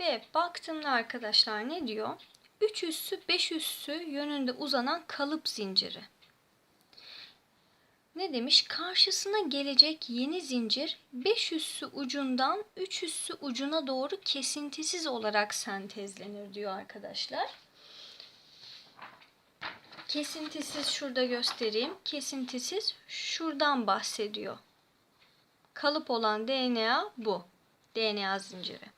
Ve baktığımda arkadaşlar ne diyor? 3 üssü 5 üssü yönünde uzanan kalıp zinciri. Ne demiş? Karşısına gelecek yeni zincir 5 üssü ucundan 3 üssü ucuna doğru kesintisiz olarak sentezlenir diyor arkadaşlar. Kesintisiz şurada göstereyim. Kesintisiz şuradan bahsediyor. Kalıp olan DNA bu. DNA zinciri.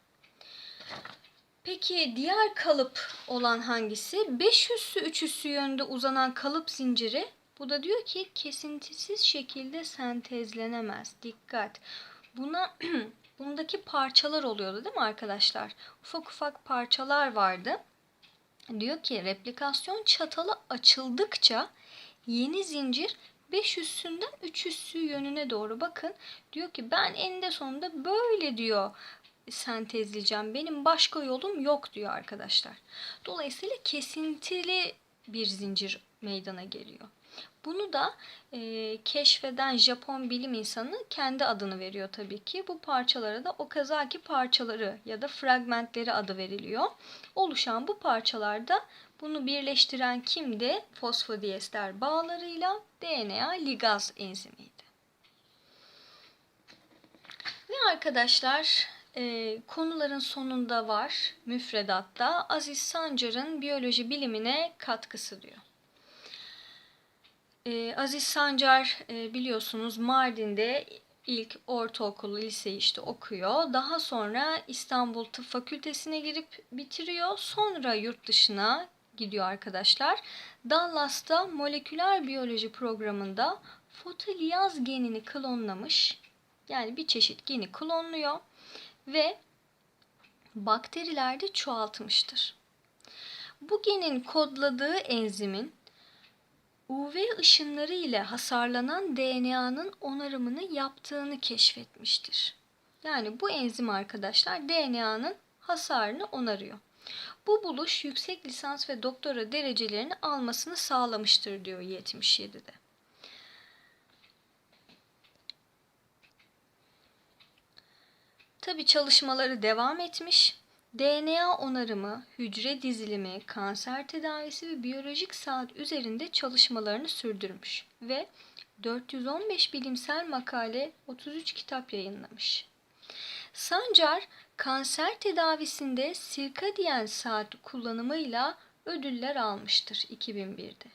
Peki diğer kalıp olan hangisi? 5 üssü 3 üssü yönde uzanan kalıp zinciri. Bu da diyor ki kesintisiz şekilde sentezlenemez. Dikkat. Buna bundaki parçalar oluyordu değil mi arkadaşlar? Ufak ufak parçalar vardı. Diyor ki replikasyon çatalı açıldıkça yeni zincir 5 üssünden 3 üssü yönüne doğru bakın. Diyor ki ben eninde sonunda böyle diyor sentezleyeceğim. Benim başka yolum yok diyor arkadaşlar. Dolayısıyla kesintili bir zincir meydana geliyor. Bunu da e, keşfeden Japon bilim insanı kendi adını veriyor tabii ki. Bu parçalara da Okazaki parçaları ya da fragmentleri adı veriliyor. Oluşan bu parçalarda bunu birleştiren kimdi? Fosfodiester bağlarıyla DNA ligaz enzimiydi. Ve arkadaşlar e, konuların sonunda var müfredatta Aziz Sancar'ın biyoloji bilimine katkısı diyor. E, Aziz Sancar e, biliyorsunuz Mardin'de ilk ortaokulu, lise işte okuyor. Daha sonra İstanbul Tıp Fakültesine girip bitiriyor. Sonra yurt dışına gidiyor arkadaşlar. Dallas'ta moleküler biyoloji programında fotoliyaz genini klonlamış. Yani bir çeşit geni klonluyor ve bakterilerde çoğaltmıştır. Bu genin kodladığı enzimin UV ışınları ile hasarlanan DNA'nın onarımını yaptığını keşfetmiştir. Yani bu enzim arkadaşlar DNA'nın hasarını onarıyor. Bu buluş yüksek lisans ve doktora derecelerini almasını sağlamıştır diyor 77'de. Tabi çalışmaları devam etmiş. DNA onarımı, hücre dizilimi, kanser tedavisi ve biyolojik saat üzerinde çalışmalarını sürdürmüş ve 415 bilimsel makale, 33 kitap yayınlamış. Sancar, kanser tedavisinde sirkadiyen saat kullanımıyla ödüller almıştır 2001'de.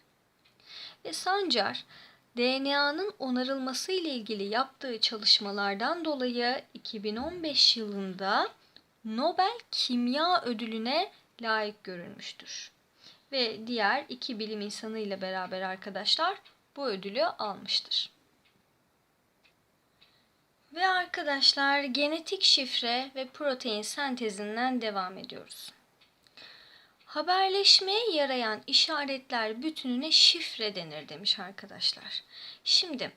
Ve Sancar, DNA'nın onarılması ile ilgili yaptığı çalışmalardan dolayı 2015 yılında Nobel Kimya Ödülü'ne layık görülmüştür. Ve diğer iki bilim insanı ile beraber arkadaşlar bu ödülü almıştır. Ve arkadaşlar genetik şifre ve protein sentezinden devam ediyoruz. Haberleşmeye yarayan işaretler bütününe şifre denir demiş arkadaşlar. Şimdi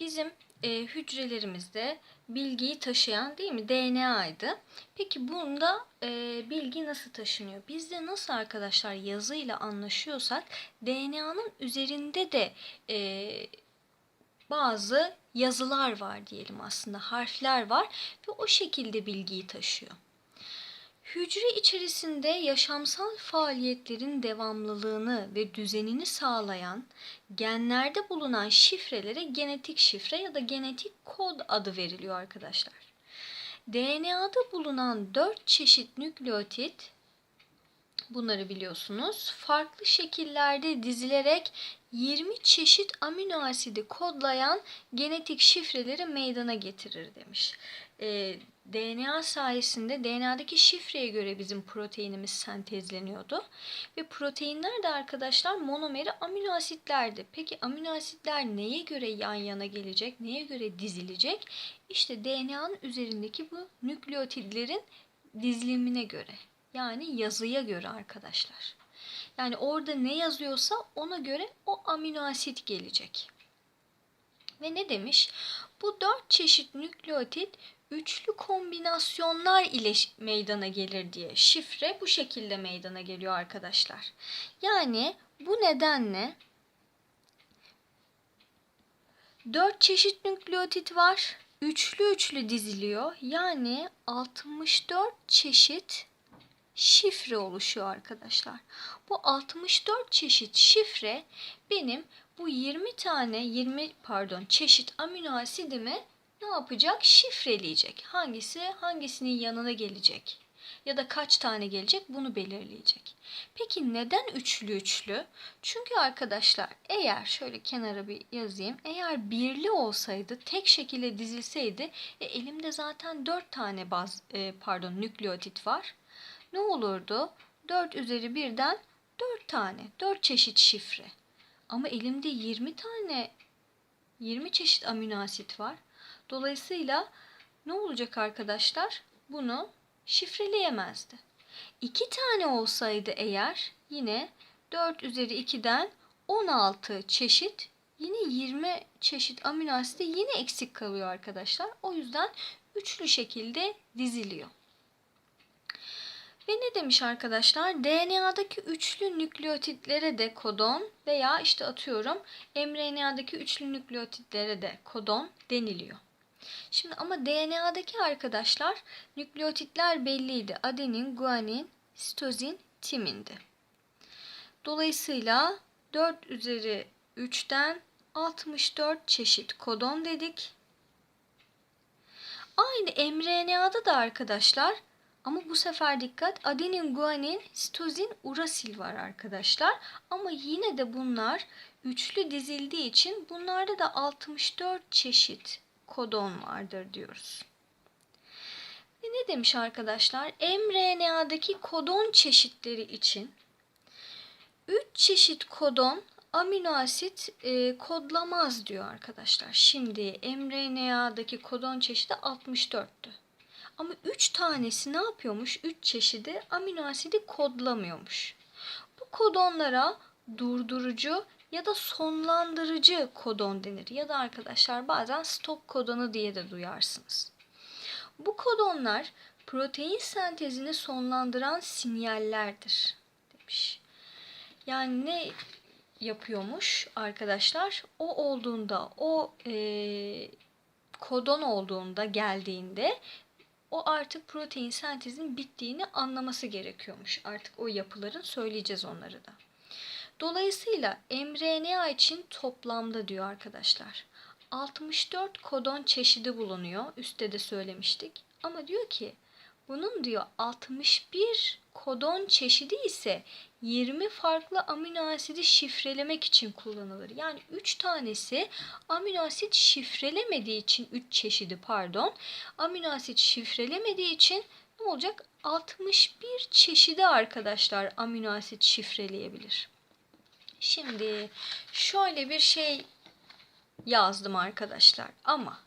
bizim e, hücrelerimizde bilgiyi taşıyan değil mi DNA'ydı. Peki bunda e, bilgi nasıl taşınıyor? Bizde nasıl arkadaşlar yazıyla anlaşıyorsak DNA'nın üzerinde de e, bazı yazılar var diyelim aslında harfler var ve o şekilde bilgiyi taşıyor. Hücre içerisinde yaşamsal faaliyetlerin devamlılığını ve düzenini sağlayan genlerde bulunan şifrelere genetik şifre ya da genetik kod adı veriliyor arkadaşlar. DNA'da bulunan 4 çeşit nükleotit bunları biliyorsunuz. Farklı şekillerde dizilerek 20 çeşit amino asidi kodlayan genetik şifreleri meydana getirir demiş. Ee, DNA sayesinde DNA'daki şifreye göre bizim proteinimiz sentezleniyordu. Ve proteinler de arkadaşlar monomeri amino asitlerdi. Peki amino asitler neye göre yan yana gelecek, neye göre dizilecek? İşte DNA'nın üzerindeki bu nükleotidlerin dizilimine göre. Yani yazıya göre arkadaşlar. Yani orada ne yazıyorsa ona göre o amino asit gelecek. Ve ne demiş? Bu dört çeşit nükleotit üçlü kombinasyonlar ile meydana gelir diye. Şifre bu şekilde meydana geliyor arkadaşlar. Yani bu nedenle dört çeşit nükleotit var. Üçlü üçlü diziliyor. Yani 64 çeşit şifre oluşuyor arkadaşlar. Bu 64 çeşit şifre benim bu 20 tane 20 pardon çeşit amino asidimi ne yapacak? Şifreleyecek. Hangisi hangisinin yanına gelecek? Ya da kaç tane gelecek bunu belirleyecek. Peki neden üçlü üçlü? Çünkü arkadaşlar eğer şöyle kenara bir yazayım. Eğer birli olsaydı tek şekilde dizilseydi e, elimde zaten 4 tane baz e, pardon nükleotit var. Ne olurdu? 4 üzeri 1'den 4 tane. 4 çeşit şifre. Ama elimde 20 tane 20 çeşit amino asit var. Dolayısıyla ne olacak arkadaşlar? Bunu şifreleyemezdi. 2 tane olsaydı eğer yine 4 üzeri 2'den 16 çeşit yine 20 çeşit amino asidi yine eksik kalıyor arkadaşlar. O yüzden üçlü şekilde diziliyor. Ve ne demiş arkadaşlar? DNA'daki üçlü nükleotitlere de kodon veya işte atıyorum mRNA'daki üçlü nükleotitlere de kodon deniliyor. Şimdi ama DNA'daki arkadaşlar nükleotitler belliydi. Adenin, guanin, sitozin, timindi. Dolayısıyla 4 üzeri 3'ten 64 çeşit kodon dedik. Aynı mRNA'da da arkadaşlar ama bu sefer dikkat adenin, guanin, sitozin, urasil var arkadaşlar. Ama yine de bunlar üçlü dizildiği için bunlarda da 64 çeşit kodon vardır diyoruz. Ve ne demiş arkadaşlar? mRNA'daki kodon çeşitleri için 3 çeşit kodon amino asit e, kodlamaz diyor arkadaşlar. Şimdi mRNA'daki kodon çeşidi 64'tü. Ama 3 tanesi ne yapıyormuş? 3 çeşidi amino asidi kodlamıyormuş. Bu kodonlara durdurucu ya da sonlandırıcı kodon denir. Ya da arkadaşlar bazen stop kodonu diye de duyarsınız. Bu kodonlar protein sentezini sonlandıran sinyallerdir demiş. Yani ne yapıyormuş arkadaşlar? O olduğunda, o e, kodon olduğunda geldiğinde o artık protein sentezinin bittiğini anlaması gerekiyormuş. Artık o yapıların söyleyeceğiz onları da. Dolayısıyla mRNA için toplamda diyor arkadaşlar. 64 kodon çeşidi bulunuyor. Üstte de söylemiştik. Ama diyor ki bunun diyor 61 kodon çeşidi ise 20 farklı amino asidi şifrelemek için kullanılır. Yani 3 tanesi amino asit şifrelemediği için 3 çeşidi pardon. Amino asit şifrelemediği için ne olacak? 61 çeşidi arkadaşlar amino asit şifreleyebilir. Şimdi şöyle bir şey yazdım arkadaşlar ama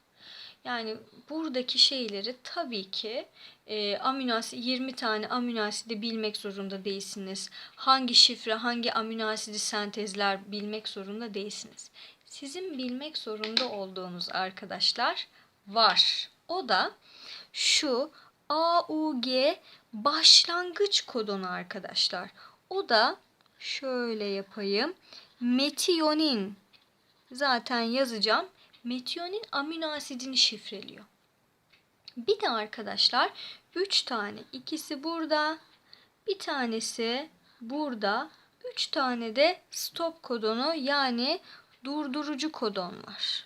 yani buradaki şeyleri tabii ki e, amino asit 20 tane amino asidi bilmek zorunda değilsiniz. Hangi şifre, hangi amino asidi sentezler bilmek zorunda değilsiniz. Sizin bilmek zorunda olduğunuz arkadaşlar var. O da şu AUG başlangıç kodonu arkadaşlar. O da şöyle yapayım. Metiyonin zaten yazacağım. Metiyonin amino asidini şifreliyor. Bir de arkadaşlar 3 tane ikisi burada bir tanesi burada 3 tane de stop kodonu yani durdurucu kodon var.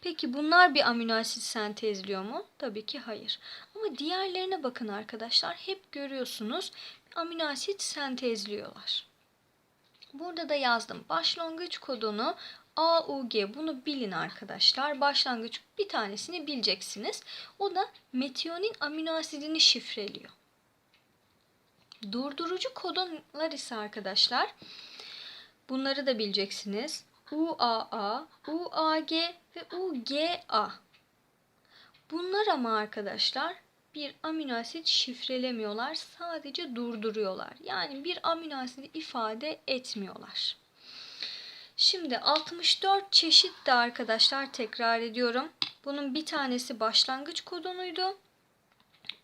Peki bunlar bir amino asit sentezliyor mu? Tabii ki hayır. Ama diğerlerine bakın arkadaşlar. Hep görüyorsunuz amino asit sentezliyorlar. Burada da yazdım. Başlangıç kodonu AUG bunu bilin arkadaşlar. Başlangıç bir tanesini bileceksiniz. O da metiyonin amino asidini şifreliyor. Durdurucu kodonlar ise arkadaşlar bunları da bileceksiniz. UAA, UAG ve UGA. Bunlar ama arkadaşlar bir amino asit şifrelemiyorlar. Sadece durduruyorlar. Yani bir amino asit ifade etmiyorlar. Şimdi 64 çeşit de arkadaşlar tekrar ediyorum. Bunun bir tanesi başlangıç kodonuydu.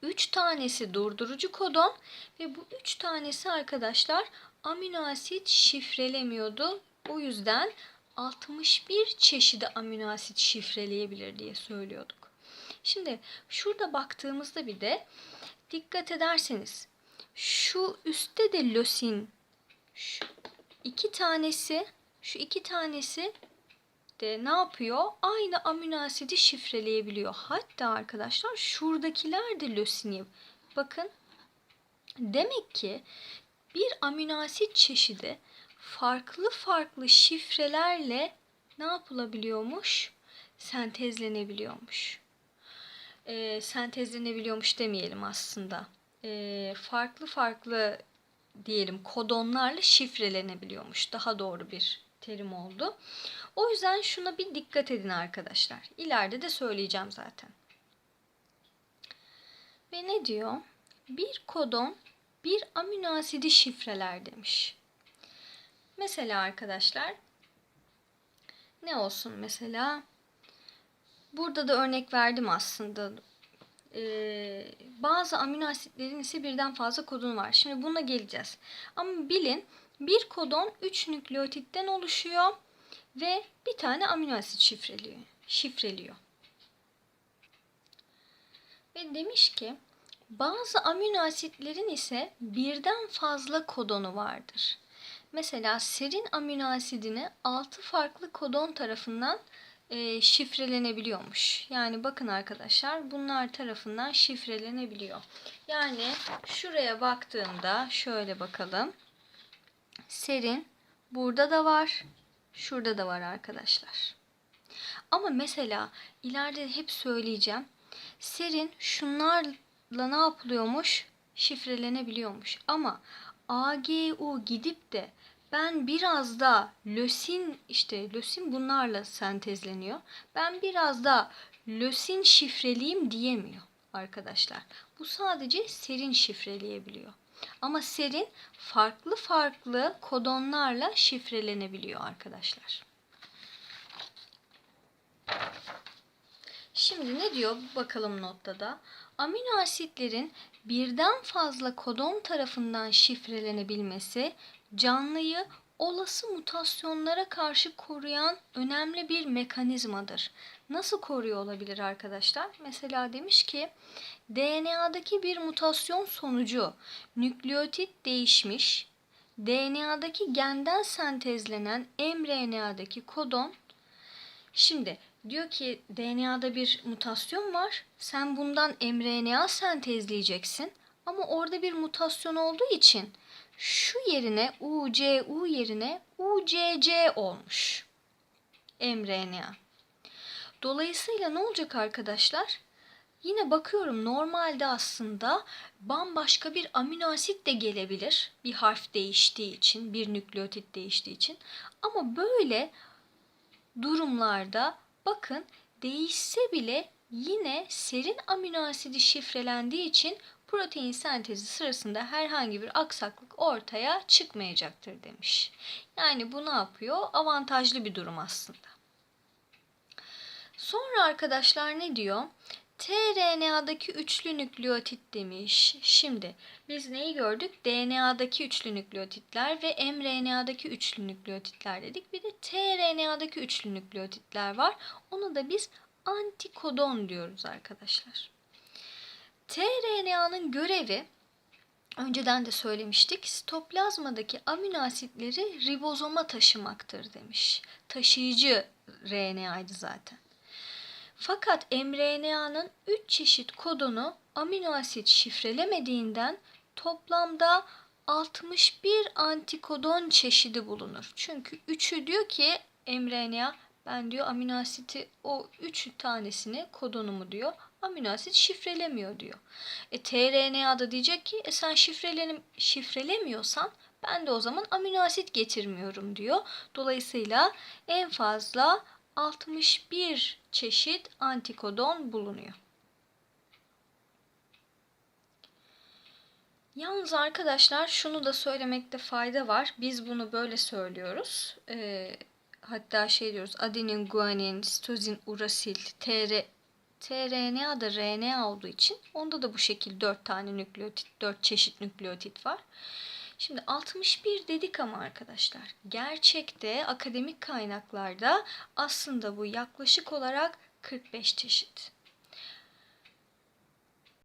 3 tanesi durdurucu kodon ve bu 3 tanesi arkadaşlar amino asit şifrelemiyordu. O yüzden 61 çeşidi amino asit şifreleyebilir diye söylüyorduk. Şimdi şurada baktığımızda bir de dikkat ederseniz Şu üstte de lösin. Şu iki tanesi, şu iki tanesi de ne yapıyor? Aynı amino asidi şifreleyebiliyor. Hatta arkadaşlar şuradakiler de lösini. Bakın demek ki bir amino asit çeşidi farklı farklı şifrelerle ne yapılabiliyormuş? Sentezlenebiliyormuş. Ee, sentezlenebiliyormuş demeyelim aslında. Ee, farklı farklı diyelim kodonlarla şifrelenebiliyormuş. Daha doğru bir terim oldu. O yüzden şuna bir dikkat edin arkadaşlar. İleride de söyleyeceğim zaten. Ve ne diyor? Bir kodon bir amino asidi şifreler demiş. Mesela arkadaşlar ne olsun mesela? Burada da örnek verdim aslında. Ee, bazı amino asitlerin ise birden fazla kodonu var. Şimdi buna geleceğiz. Ama bilin bir kodon 3 nükleotitten oluşuyor ve bir tane amino asit şifreliyor. şifreliyor. Ve demiş ki bazı amino asitlerin ise birden fazla kodonu vardır. Mesela serin amino asidini 6 farklı kodon tarafından e, şifrelenebiliyormuş. Yani bakın arkadaşlar bunlar tarafından şifrelenebiliyor. Yani şuraya baktığımda şöyle bakalım. Serin burada da var. Şurada da var arkadaşlar. Ama mesela ileride hep söyleyeceğim. Serin şunlarla ne yapılıyormuş? Şifrelenebiliyormuş. Ama AGU gidip de ben biraz da lösin işte lösin bunlarla sentezleniyor. Ben biraz da lösin şifreliyim diyemiyor arkadaşlar. Bu sadece serin şifreleyebiliyor. Ama serin farklı farklı kodonlarla şifrelenebiliyor arkadaşlar. Şimdi ne diyor bakalım notta da? Amino asitlerin birden fazla kodon tarafından şifrelenebilmesi canlıyı olası mutasyonlara karşı koruyan önemli bir mekanizmadır. Nasıl koruyor olabilir arkadaşlar? Mesela demiş ki DNA'daki bir mutasyon sonucu nükleotit değişmiş. DNA'daki genden sentezlenen mRNA'daki kodon Şimdi diyor ki DNA'da bir mutasyon var. Sen bundan mRNA sentezleyeceksin. Ama orada bir mutasyon olduğu için şu yerine UCU yerine UCC olmuş. mRNA. Dolayısıyla ne olacak arkadaşlar? Yine bakıyorum normalde aslında bambaşka bir amino asit de gelebilir. Bir harf değiştiği için, bir nükleotit değiştiği için. Ama böyle durumlarda bakın değişse bile yine serin amino asidi şifrelendiği için protein sentezi sırasında herhangi bir aksaklık ortaya çıkmayacaktır demiş. Yani bu ne yapıyor? Avantajlı bir durum aslında. Sonra arkadaşlar ne diyor? tRNA'daki üçlü nükleotit demiş. Şimdi biz neyi gördük? DNA'daki üçlü nükleotitler ve mRNA'daki üçlü nükleotitler dedik. Bir de tRNA'daki üçlü nükleotitler var. Onu da biz antikodon diyoruz arkadaşlar. tRNA'nın görevi önceden de söylemiştik. Sitoplazmadaki amino asitleri ribozoma taşımaktır demiş. Taşıyıcı RNA'ydı zaten. Fakat mRNA'nın 3 çeşit kodonu amino asit şifrelemediğinden toplamda 61 antikodon çeşidi bulunur. Çünkü 3'ü diyor ki mRNA ben diyor amino asiti o 3 tanesini kodonumu diyor amino asit şifrelemiyor diyor. E tRNA da diyecek ki e sen şifrelenim, şifrelemiyorsan ben de o zaman amino asit getirmiyorum diyor. Dolayısıyla en fazla 61 çeşit antikodon bulunuyor. Yalnız arkadaşlar şunu da söylemekte fayda var. Biz bunu böyle söylüyoruz. Ee, hatta şey diyoruz adenin, guanin, sitozin, urasil, tr, tRNA da RNA olduğu için onda da bu şekilde 4 tane nükleotit, 4 çeşit nükleotit var. Şimdi 61 dedik ama arkadaşlar gerçekte akademik kaynaklarda aslında bu yaklaşık olarak 45 çeşit.